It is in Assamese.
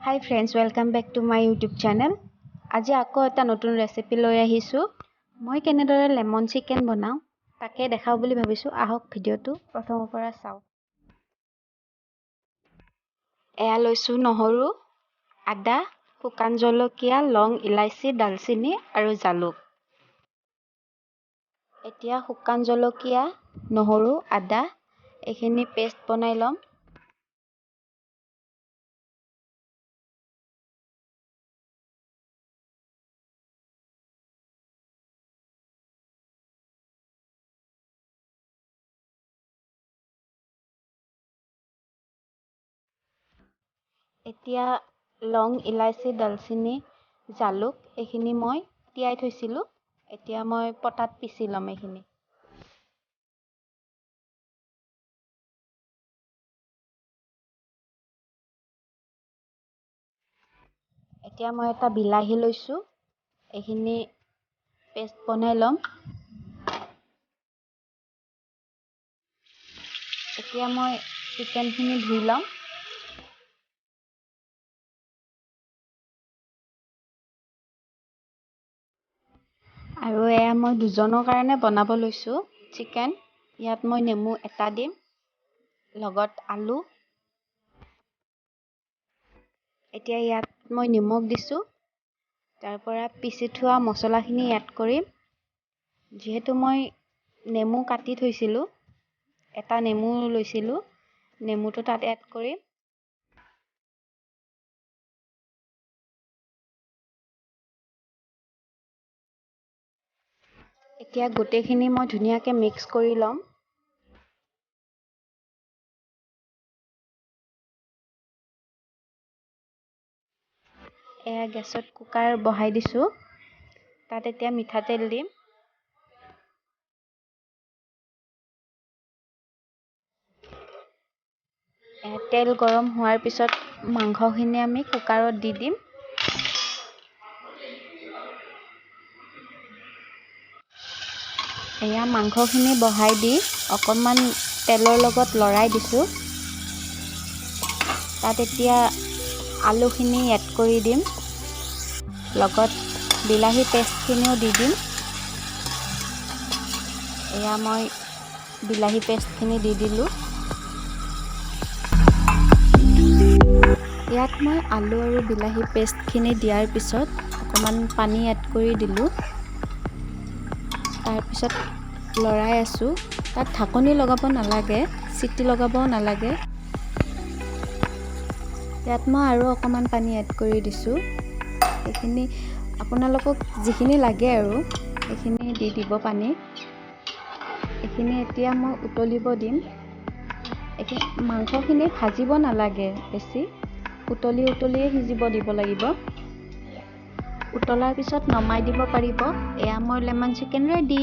Hi friends welcome back to my YouTube channel আজি আকৌ এটা নতুন ৰেচিপি লৈ আহিছোঁ। মই কেনেদৰে লেমন চিকেন বনাওঁ তাকে দেখাওঁ বুলি ভাবিছোঁ। আহক ভিডিঅ'টো প্ৰথমৰ পৰা চাওঁ। এয়া লৈছোঁ নহৰু আদা শুকান জলকীয়া লং ইলাচি ডালচেনি আৰু জালুক। এতিয়া শুকান জলকীয়া নহৰু আদা এইখিনি পেষ্ট বনাই ল'ম। এতিয়া লং ইলাচি ডালচেনি জালুক এইখিনি মই তিয়াই থৈছিলোঁ। এতিয়া মই পটাত পিচি ল'ম এইখিনি। এতিয়া মই এটা বিলাহী লৈছোঁ। এইখিনি পেষ্ট বনাই ল'ম। এতিয়া মই চিকেনখিনি ধুই ল'ম। আৰু এয়া মই দুজনৰ কাৰণে বনাব লৈছোঁ। চিকেন ইয়াত মই নেমু এটা দিম লগত আলু। এতিয়া ইয়াত মই নিমখ দিছোঁ। তাৰ পৰা পিচি থোৱা মছলাখিনি এড কৰিম। যিহেতু মই নেমু কাটি থৈছিলোঁ এটা নেমু লৈছিলোঁ নেমুটো তাত এড কৰিম। এতিয়া গোটেইখিনি মই ধুনীয়াকৈ মিক্স কৰি ল'ম। এয়া গেছত কুকাৰ বহাই দিছোঁ। তাত এতিয়া মিঠাতেল দিম। তেল গৰম হোৱাৰ পিছত মাংসখিনি আমি কুকাৰত দি দিম। এয়া মাংসখিনি বহাই দি অকণমান তেলৰ লগত লৰাই দিছোঁ। তাত এতিয়া আলুখিনি এড কৰি দিম। লগত বিলাহী পেষ্টখিনিও দি দিম। এয়া মই বিলাহী পেষ্টখিনি দি দিলোঁ। ইয়াত মই আলু আৰু বিলাহী পেষ্টখিনি দিয়াৰ পিছত অকণমান পানী এড কৰি দিলোঁ। তাৰপিছত লৰাই আছোঁ। তাত ঢাকনি লগাব নালাগে চিটি লগাবও নালাগে। ইয়াত মই আৰু অকণমান পানী এড কৰি দিছোঁ। সেইখিনি আপোনালোকক যিখিনি লাগে আৰু সেইখিনি দি দিব পানী। এইখিনি এতিয়া মই উতলিব দিম। এইখিনি মাংসখিনি ভাজিব নালাগে বেছি। উতলি উতলিয়ে সিজিব দিব লাগিব। উতলাৰ পিছত নমাই দিব পাৰিব। এয়া মোৰ লেমন চিকেন ৰেডি